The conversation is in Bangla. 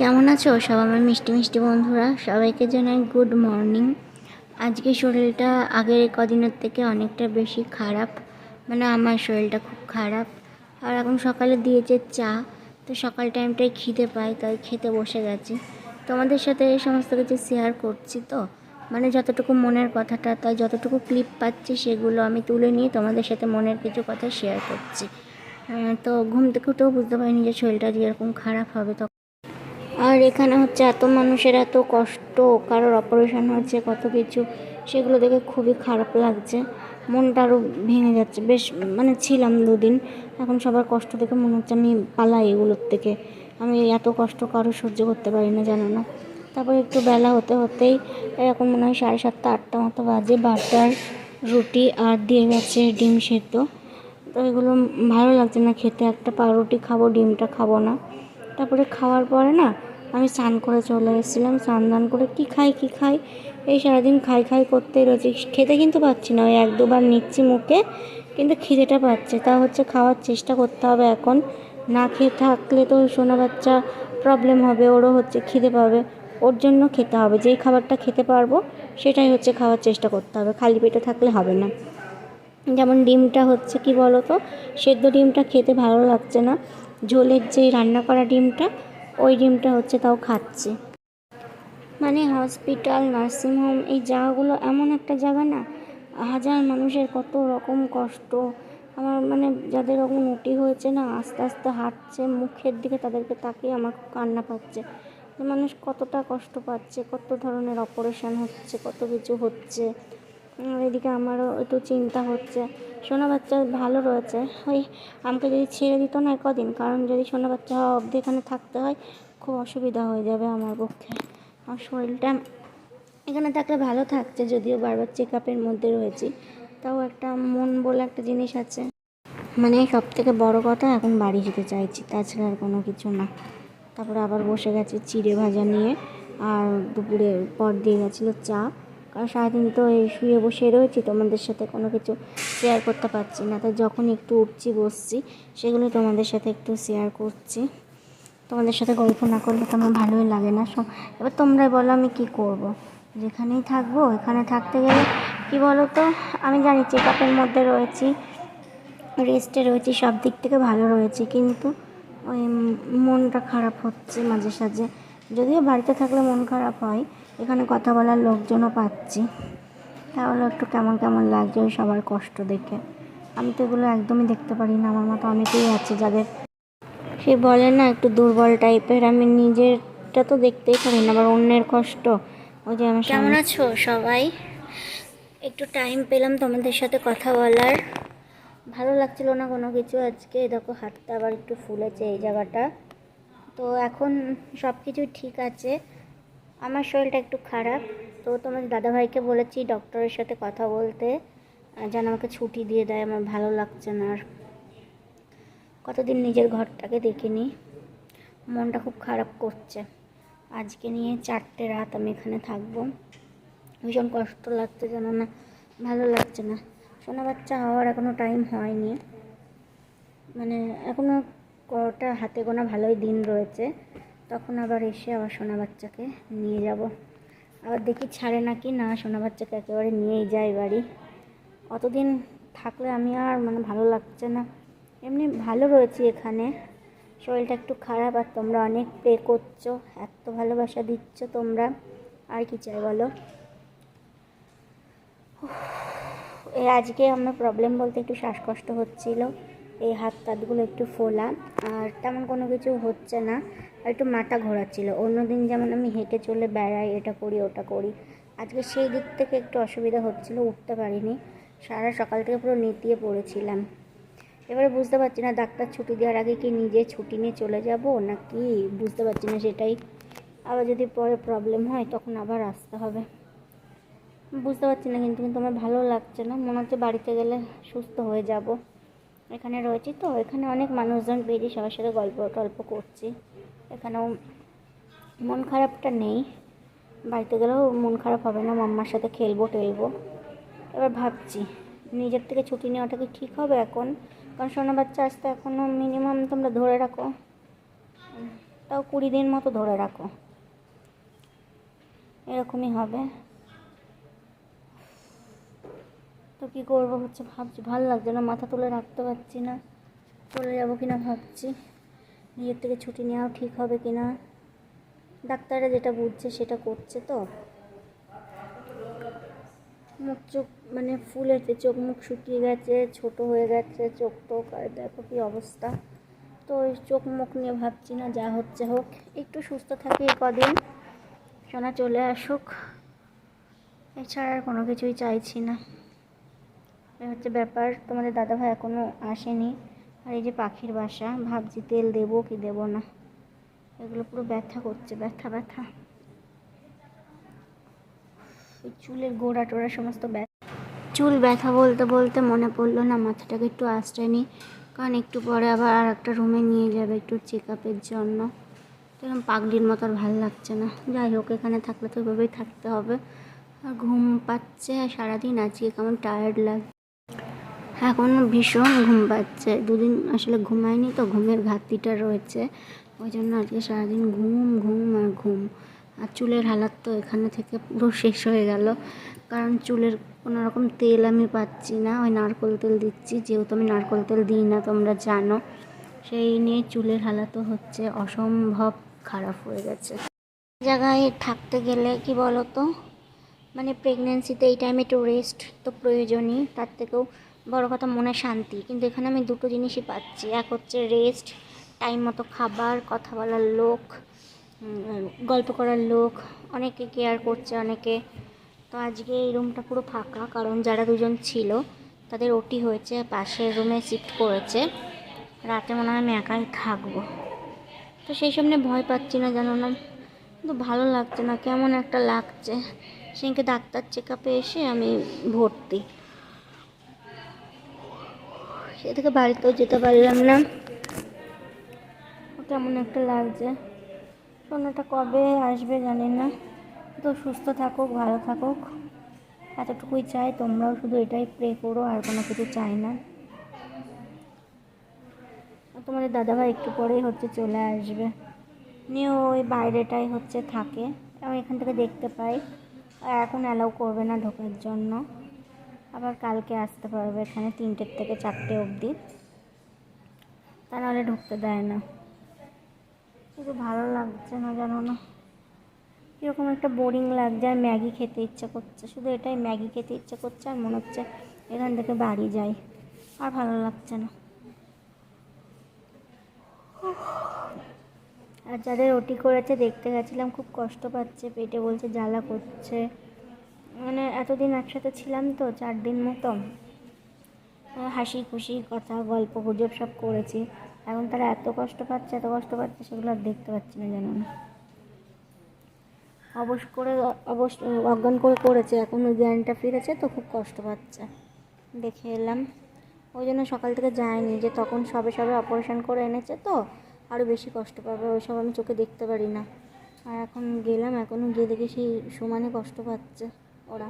কেমন আছো? সব আমার মিষ্টি মিষ্টি বন্ধুরা, সবাইকে জানাই গুড মর্নিং আজকে শরীরটা আগের কদিনের থেকে অনেকটা বেশি খারাপ। মানে আমার শরীরটা খুব খারাপ। আর এখন সকালে দিয়েছে চা, তো সকাল টাইমটাই খিদে পাই তাই খেতে বসে গেছি। তোমাদের সাথে সমস্ত কিছু শেয়ার করছি তো? মানে যতটুকু মনের কথাটা, তাই যতটুকু ক্লিপ পাচ্ছি, সেগুলো আমি তুলে নিয়ে তোমাদের সাথে মনের কিছু কথা শেয়ার করছি। তো ঘুম থেকে উঠেও বুঝতে পারিনি যে শরীরটা যেরকম খারাপ হবে তখন। আর এখানে হচ্ছে এত মানুষের এত কষ্ট, কারোর অপারেশন হচ্ছে, কত কিছু, সেগুলো দেখে খুবই খারাপ লাগছে। মনটা আরও ভেঙে যাচ্ছে। বেশ মানে ছিলাম দুদিন, এখন সবার কষ্ট দেখে মনে হচ্ছে আমি পালাই এগুলোর থেকে। আমি এত কষ্ট কারও সহ্য করতে পারি না, জানো না। তারপর একটু বেলা হতে হতেই এরকম মনে হয় সাড়ে সাতটা, আটটা মতো বাজে। বাটার রুটি আর দিয়ে গেছে ডিম সেদ্ধ। তো এগুলো ভালো লাগছে না খেতে। একটা পাউরুটি খাব, ডিমটা খাব না। তারপরে খাওয়ার পরে না আমি স্নান করে চলে এসেছিলাম, স্নান দান করে কি খাই কি খাই? এই সারাদিন খাই খাই করতেই রয়েছি। খেতে কিন্তু পাচ্ছি না, ওই এক দুবার নিচ্ছি মুখে, কিন্তু খিদেটা পাচ্ছে। তা হচ্ছে খাওয়ার চেষ্টা করতে হবে এখন। না খেয়ে থাকলে তো সোনা বাচ্চা প্রবলেম হবে, ওরও হচ্ছে খিদে পাবে। ওর জন্য খেতে হবে, যেই খাবারটা খেতে পারব, সেটাই হচ্ছে খাওয়ার চেষ্টা করতে হবে। খালি পেটে থাকলে হবে না। যেমন ডিমটা হচ্ছে কি বলো তো সেদ্ধ ডিমটা খেতে ভালো লাগছে না। ঝোলের যে রান্না করা ডিমটা, ওই ডিমটা হচ্ছে তাও খাচ্ছে। মানে হসপিটাল নার্সিংহোম এই জায়গাগুলো এমন একটা জায়গা না, হাজার মানুষের কত রকম কষ্ট। আমার মানে যাদের রকম উটি হয়েছে না, আস্তে আস্তে হাঁটছে, মুখের দিকে তাদেরকে তাকিয়ে আমার খুব কান্না পাচ্ছে। মানুষ কতটা কষ্ট পাচ্ছে, কত ধরনের অপারেশন হচ্ছে, কত কিছু হচ্ছে। এদিকে আমারও একটু চিন্তা হচ্ছে। সোনা বাচ্চা ভালো রয়েছে। ওই আমাকে যদি ছেড়ে দিত না কদিন কারণ যদি সোনা বাচ্চা হওয়া অবধি এখানে থাকতে হয়, খুব অসুবিধা হয়ে যাবে আমার পক্ষে। আমার শরীরটা এখানে থাকলে ভালো থাকছে, যদিও বারবার চেক আপের মধ্যে রয়েছি। তাও একটা মন বলে একটা জিনিস আছে। মানে সব থেকে বড় কথা, এখন বাড়ি যেতে চাইছি, তাছাড়া আর কোনো কিছু না। তারপরে আবার বসে গেছি চিড়ে ভাজা নিয়ে, আর দুপুরে পর দিয়ে গেছিল চা। কারণ সারাদিন তো এই শুয়ে বসে রয়েছি, তোমাদের সাথে কোনো কিছু শেয়ার করতে পারছি না। তাই যখন একটু উঠছি, বসছি, সেগুলো তোমাদের সাথে একটু শেয়ার করছি। তোমাদের সাথে গল্প না করলে তো আমার ভালোই লাগে না। সব এবার তোমরাই বলো আমি কি করব। যেখানেই থাকব এখানে থাকতে গেলে কি বলো তো আমি জানি চেক আপের মধ্যে রয়েছি রেস্টে রয়েছি, সব দিক থেকে ভালো রয়েছে, কিন্তু ওই মনটা খারাপ হচ্ছে মাঝে সাঝে। যদিও বাড়িতে থাকলে মন খারাপ হয় এখানে কথা বলার লোকজনও পাচ্ছি। তাহলে একটু কেমন কেমন লাগছে ওই সবার কষ্ট দেখে? আমি তো এগুলো একদমই দেখতে পারি না, আমার মতো অনেকেই আছে যাদের সে বলে না একটু দুর্বল টাইপের, আমি নিজেরটা তো দেখতেই পারি না, আবার অন্যের কষ্ট। ওই যে আমার কেমন আছো সবাই? একটু টাইম পেলাম তোমাদের সাথে কথা বলার। ভালো লাগছিল না কোনো কিছু আজকে? দেখো, হাতটা আবার একটু ফুলেছে এই জায়গাটা। তো এখন সব কিছু ঠিক আছে। আমার শরীরটা একটু খারাপ। তো তোমার দাদাভাইকে বলেছি ডক্টরের সাথে কথা বলতে। যেন আমাকে ছুটি দিয়ে দেয়, আমার ভালো লাগছে না আর। কতদিন নিজের ঘরটাকে দেখিনি। মনটা খুব খারাপ করছে। আজকে নিয়ে চারটে রাত আমি এখানে থাকব। ভীষণ কষ্ট লাগছে যেন না, ভালো লাগছে না। সোনা বাচ্চা হওয়ার এখনও টাইম হয়নি। মানে এখনও কটা হাতে গোনা ভালোই দিন রয়েছে। তখন আবার এসে আবার সোনা বাচ্চাকে নিয়ে যাব। আবার দেখি ছাড়ে নাকি? না, সোনা বাচ্চাকে একেবারে নিয়েই যায় বাড়ি। অতদিন থাকলে আমি আর মানে ভালো লাগছে না। এমনি ভালো রয়েছি এখানে। শরীরটা একটু খারাপ আর তোমরা অনেক পে করছ, এত ভালোবাসা দিচ্ছ তোমরা। আর কি চাই বলো? এই আজকে আমার প্রবলেম বলতে একটু শ্বাসকষ্ট হচ্ছিল। এই হাত তাতগুলো একটু ফোলা, আর তেমন কোনো কিছু হচ্ছে না। আর একটু মাথা ঘোরাচ্ছিল। অন্যদিন যেমন আমি হেঁটে চলে বেড়াই, এটা করি, ওটা করি। আজকে সেই দিক থেকে একটু অসুবিধা হচ্ছিল, উঠতে পারিনি। সারা সকাল থেকে পুরো নেতিয়ে পড়েছিলাম। এবারে বুঝতে পারছি না, ডাক্তার ছুটি দেওয়ার আগে কি নিজে ছুটি নিয়ে চলে যাব না কি বুঝতে পারছি না সেটাই। আবার যদি পরে প্রবলেম হয়, তখন আবার আসতে হবে। বুঝতে পারছি না, কিন্তু কিন্তু আমার ভালো লাগছে না। মনে হচ্ছে বাড়িতে গেলে সুস্থ হয়ে যাব। এখানে রয়েছি তো, এখানে অনেক মানুষজন বেরিয়ে সবার সাথে গল্প, টল্প করছি। এখানেও মন খারাপটা নেই। বাড়িতে গেলেও মন খারাপ হবে না, মাম্মার সাথে খেলব, টেলবো। এবার ভাবছি, নিজের থেকে ছুটি নেওয়াটা কি ঠিক হবে এখন? কারণ সোনা বাচ্চা আসতে এখনও মিনিমাম তোমরা ধরে রাখো। তাও কুড়ি দিন মতো ধরে রাখো। এরকমই হবে। তো কী করব হচ্ছে ভাবছি, ভালো লাগছে না, মাথা তুলে রাখতে পারছি না। চলে যাব কিনা ভাবছি। নিজের থেকে ছুটি নেওয়াও ঠিক হবে কিনা। ডাক্তাররা যেটা বুঝছে সেটা করছে তো। মুখ চোখ মানে ফুলেছে চোখ, মুখ শুকিয়ে গেছে, ছোট হয়ে গেছে, চোখ টোক আর দেখো কি অবস্থা। তো ওই চোখ মুখ নিয়ে ভাবছি না, যা হচ্ছে হোক। একটু সুস্থ থাকি কদিন। সোনা চলে আসুক। এছাড়া আর কোনো কিছুই চাইছি না। এই হচ্ছে ব্যাপার। তোমাদের দাদাভাই এখনও আসেনি। আর এই যে পাখির বাসা, ভাবছি তেল দেবো কি দেবো না। এগুলো পুরো ব্যথা করছে, ব্যথা ব্যথা। ওই চুলের গোড়া টোড়া সমস্ত ব্যথা। চুল ব্যথা বলতে বলতে মনে পড়ল না, মাথাটাকে একটু আশ্রয় নিই। কারণ একটু পরে আবার আর একটা রুমে নিয়ে যাবে একটু চেক আপের জন্য এরকম পাগলির মতো আর ভালো লাগছে না। যাই হোক, এখানে থাকলে তো ওইভাবেই থাকতে হবে। আর ঘুম পাচ্ছে, সারাদিন আজকে কেমন টায়ার্ড লাগে এখন ভীষণ ঘুম পাচ্ছে। দুদিন আসলে ঘুমায়নি তো, ঘুমের ঘাটতিটা রয়েছে। ওই জন্য আজকে সারাদিন ঘুম ঘুম আর ঘুম। আর চুলের হালাত তো এখানে থেকে পুরো শেষ হয়ে গেল। কারণ চুলের কোনো রকম তেল আমি পাচ্ছি না, ওই নারকোল তেল দিচ্ছি। যেহেতু আমি নারকোল তেল দিই না, তোমরা জানো। সেই নিয়ে চুলের হালাতও হচ্ছে অসম্ভব খারাপ হয়ে গেছে। জায়গায় থাকতে গেলে কি বলো তো মানে প্রেগনেন্সিতে এই টাইমে একটু রেস্ট তো প্রয়োজনই। তার থেকেও বড় কথা মনে শান্তি। কিন্তু এখানে আমি দুটো জিনিসই পাচ্ছি। এক হচ্ছে রেস্ট টাইম মতো খাবার, কথা বলার লোক গল্প করার লোক, অনেকে কেয়ার করছে, অনেকে। তো আজকে এই রুমটা পুরো ফাঁকা, কারণ যারা দুজন ছিল, তাদের ওটি হয়েছে, পাশের রুমে শিফট করেছে। রাতে মনে হয় আমি একাই থাকব। তো সেই সামনে ভয় পাচ্ছি না জানো না, কিন্তু ভালো লাগছে না, কেমন একটা লাগছে। সেদিনকে ডাক্তার চেক আপে এসে আমি ভর্তি। সে থেকে বাড়িতেও যেতে পারলাম না। কেমন একটা লাগছে। সোনাটা কবে আসবে জানি না। তো সুস্থ থাকুক, ভালো থাকুক। এতটুকুই চাই, তোমরাও শুধু এটাই প্রে করো, আর কোনো কিছু চাই না। তোমাদের দাদাভাই একটু পরেই হচ্ছে চলে আসবে। নিয়ে ওই বাইরেটাই হচ্ছে থাকে। এবং এখান থেকে দেখতে পাই। আর এখন অ্যালাউ করবে না ঢোকার জন্য। আবার কালকে আসতে পারবে এখানে তিনটের থেকে চারটে অবধি। তা নাহলে ঢুকতে দেয় না। কিন্তু ভালো লাগছে না জানো না। কীরকম একটা বোরিং লাগছে, আর ম্যাগি খেতে ইচ্ছা করছে। শুধু এটাই ম্যাগি খেতে ইচ্ছা করছে, আর মনে হচ্ছে এখান থেকে বাড়ি যাই। আর ভালো লাগছে না। আর যাদের ওটি করেছে, দেখতে গেছিলাম, খুব কষ্ট পাচ্ছে, পেটে বলছে জ্বালা করছে। এতদিন একসাথে ছিলাম তো, চার দিন মতো। হাসি খুশি, কথা, গল্প, গুজব সব করেছি। এখন তারা এত কষ্ট পাচ্ছে, এত কষ্ট পাচ্ছে, সেগুলো আর দেখতে পাচ্ছি না জানো। না অবশ করে, অবশ, অজ্ঞান করে করেছে, এখন ওই জ্ঞানটা ফিরেছে তো খুব কষ্ট পাচ্ছে। দেখে এলাম। ওই জন্য সকাল থেকে যায়নি যে তখন সবে সবে অপারেশন করে এনেছে তো আরও বেশি কষ্ট পাবে ওইসব আমি চোখে দেখতে পারি না। আর এখন গেলাম এখনও গিয়ে দেখি সেই সমানে কষ্ট পাচ্ছে। ওরা